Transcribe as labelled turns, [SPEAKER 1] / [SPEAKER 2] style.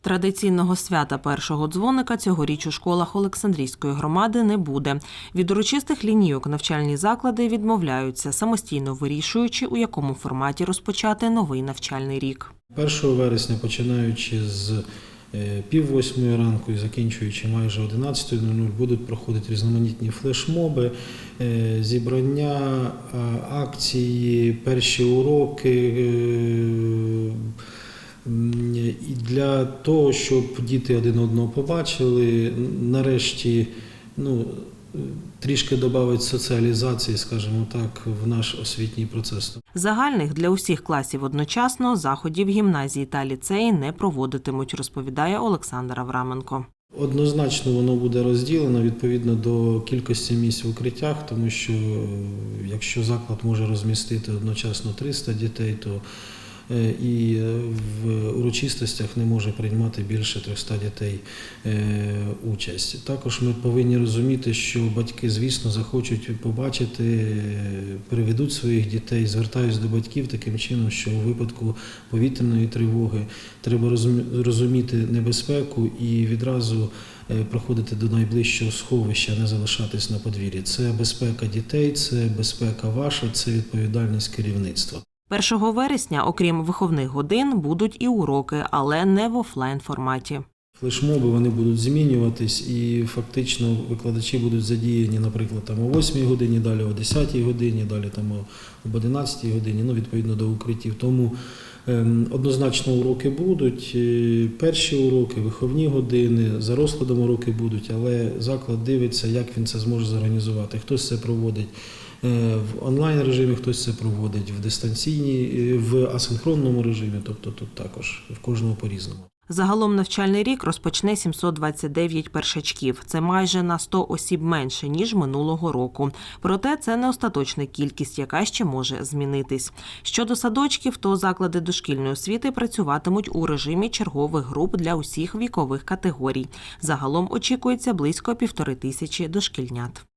[SPEAKER 1] Традиційного свята першого дзвоника цьогоріч у школах Олександрійської громади не буде. Від урочистих лінійок навчальні заклади відмовляються, самостійно вирішуючи, у якому форматі розпочати новий навчальний рік.
[SPEAKER 2] 1 вересня, починаючи з е, пів восьмої ранку і закінчуючи майже 11.00, будуть проходити різноманітні флешмоби, е, зібрання, е, акції, перші уроки. І для того, щоб діти один одного побачили, нарешті ну, трішки додати соціалізації, скажімо так, в наш освітній процес.
[SPEAKER 1] Загальних для усіх класів одночасно заходів гімназії та ліцеї не проводитимуть, розповідає Олександр Авраменко.
[SPEAKER 2] Однозначно воно буде розділено відповідно до кількості місць в укриттях, тому що е, якщо заклад може розмістити одночасно 300 дітей, то і е, в урочистостях не може приймати більше 300 дітей е, участь. Також ми повинні розуміти, що батьки, звісно, захочуть побачити, е, приведуть своїх дітей, звертаюсь до батьків таким чином, що у випадку повітряної тривоги треба розуміти небезпеку і відразу е, проходити до найближчого сховища, не залишатись на подвір'ї. Це безпека дітей, це безпека ваша, це відповідальність керівництва.
[SPEAKER 1] 1 вересня, окрім виховних годин, будуть і уроки, але не в офлайн форматі.
[SPEAKER 2] Флешмоби вони будуть змінюватись, і фактично викладачі будуть задіяні, наприклад, там о 8 годині, далі о 10 годині, далі там об 11 годині, ну відповідно до укриттів. Тому однозначно уроки будуть. Е, Перші уроки, виховні години, за розкладом уроки будуть, але заклад дивиться, як він це зможе зорганізувати. Хтось це проводить. е, В онлайн режимі хтось це проводить, в дистанційній, е, в асинхронному режимі, тобто тут також в кожного по-різному.
[SPEAKER 1] Загалом навчальний рік розпочне 729 першачків. Це майже на 100 осіб менше ніж минулого року. Проте це не остаточна кількість, яка ще може змінитись. Щодо садочків, то заклади дошкільної освіти працюватимуть у режимі чергових груп для усіх вікових категорій. Загалом очікується близько півтори тисячі дошкільнят.